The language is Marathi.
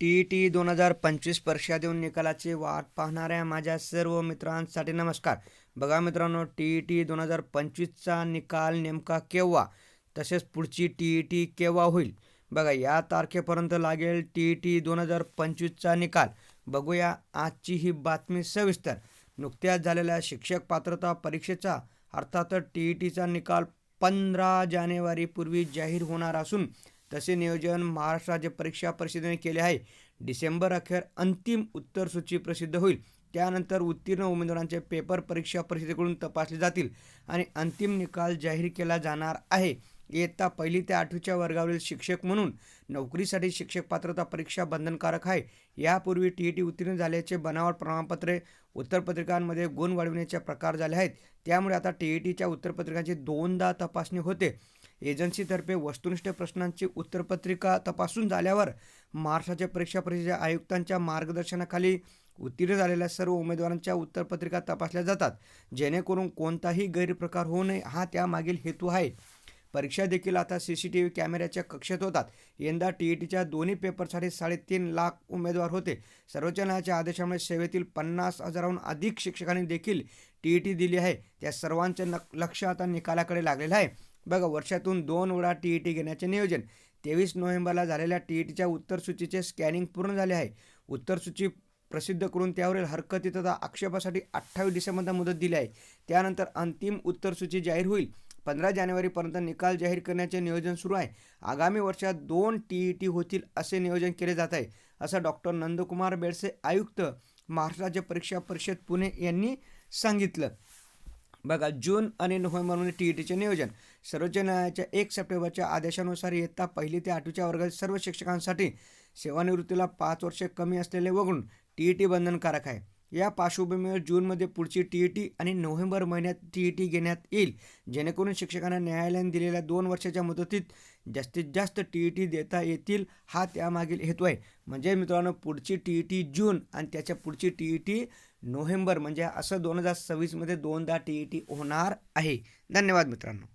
टी ई टी दोन हजार पंचवीस परीक्षा देऊन निकालाची वाट पाहणाऱ्या माझ्या सर्व मित्रांसाठी नमस्कार. बघा मित्रांनो टी ई टी दोन हजार पंचवीसचा निकाल नेमका केव्हा? तसेच पुढची टी ई टी केव्हा होईल? बघा या तारखेपर्यंत लागेल टी ई टी दोन हजार पंचवीसचा निकाल. बघूया आजची ही बातमी सविस्तर. नुकत्याच झालेल्या शिक्षक पात्रता परीक्षेचा अर्थात टी ई टीचा निकाल पंधरा जानेवारीपूर्वी जाहीर होणार असून तसे नियोजन महाराष्ट्र राज्य परीक्षा परिषदेने केले आहे. डिसेंबर अखेर अंतिम उत्तरसूची प्रसिद्ध होईल. त्यानंतर उत्तीर्ण उमेदवारांचे पेपर परीक्षा परिषदेकडून तपासले जातील आणि अंतिम निकाल जाहीर केला जाणार आहे. इयत्ता पहिली ते आठवीच्या वर्गावरील शिक्षक म्हणून नोकरीसाठी शिक्षक पात्रता परीक्षा बंधनकारक आहे. यापूर्वी टी ई टी उत्तीर्ण झाल्याचे बनावट प्रमाणपत्रे उत्तरपत्रिकांमध्ये गुण वाढविण्याचे प्रकार झाले आहेत. त्यामुळे आता टी ई टीच्या उत्तरपत्रिकांची दोनदा तपासणी होते. एजन्सीतर्फे वस्तुनिष्ठ प्रश्नांची उत्तरपत्रिका तपासून झाल्यावर महाराष्ट्राच्या परीक्षा परिषदेच्या आयुक्तांच्या मार्गदर्शनाखाली उत्तीर्ण झालेल्या सर्व उमेदवारांच्या उत्तरपत्रिका तपासल्या जातात. जेणेकरून कोणताही गैरप्रकार होऊ नये हा त्यामागील हेतू आहे. परीक्षा देखील आता सी सी टी व्ही कॅमेऱ्याच्या कक्षेत होतात. यंदा टी ई टीच्या दोन्ही पेपरसाठी साडेतीन लाख उमेदवार होते. सर्वोच्च न्यायालयाच्या आदेशामुळे सेवेतील पन्नास हजाराहून अधिक शिक्षकांनी देखील टी ई टी दिली आहे. त्या सर्वांचे नक लक्ष आता निकालाकडे लागलेलं आहे. बघा वर्षातून दोन वेळा टी ई टी घेण्याचे नियोजन. तेवीस नोव्हेंबरला झालेल्या टी ई टीच्या उत्तरसूचीचे स्कॅनिंग पूर्ण झाले आहे. उत्तरसूची प्रसिद्ध करून त्यावरील हरकती तथा आक्षेपासाठी अठ्ठावीस डिसेंबरला मुदत दिली आहे. त्यानंतर अंतिम उत्तरसूची जाहीर होईल. पंधरा जानेवारीपर्यंत निकाल जाहीर करण्याचे नियोजन सुरू आहे. आगामी वर्षात दोन टी ई टी होतील असे नियोजन केले जात आहे असं डॉक्टर नंदकुमार बेडसे आयुक्त महाराष्ट्र राज्य परीक्षा परिषद पुणे यांनी सांगितलं. बघा जून आणि नोव्हेंबरमध्ये म्हणजे टी ई टीचे नियोजन. सर्वोच्च न्यायालयाच्या एक सप्टेंबरच्या आदेशानुसार इयत्ता पहिली ते आठवीच्या वर्गातील सर्व शिक्षकांसाठी सेवानिवृत्तीला पाच वर्षे कमी असलेले वगळून टी ई टी बंधनकारक आहे. या पार्श्वभूमीवर जूनमध्ये पुढची टी ई टी आणि नोव्हेंबर महिन्यात टी ई टी घेण्यात येईल. जेणेकरून शिक्षकांना न्यायालयाने दिलेल्या दोन वर्षाच्या मुदतीत जास्तीत जास्त टी ई टी देता येतील हा त्यामागील हेतू आहे. म्हणजे मित्रांनो पुढची टी ई टी जून आणि त्याच्या पुढची टी ई टी नोव्हेंबर म्हणजे असं दोन हजार सव्वीसमध्ये दोनदा टी ई टी होणार आहे. धन्यवाद मित्रांनो.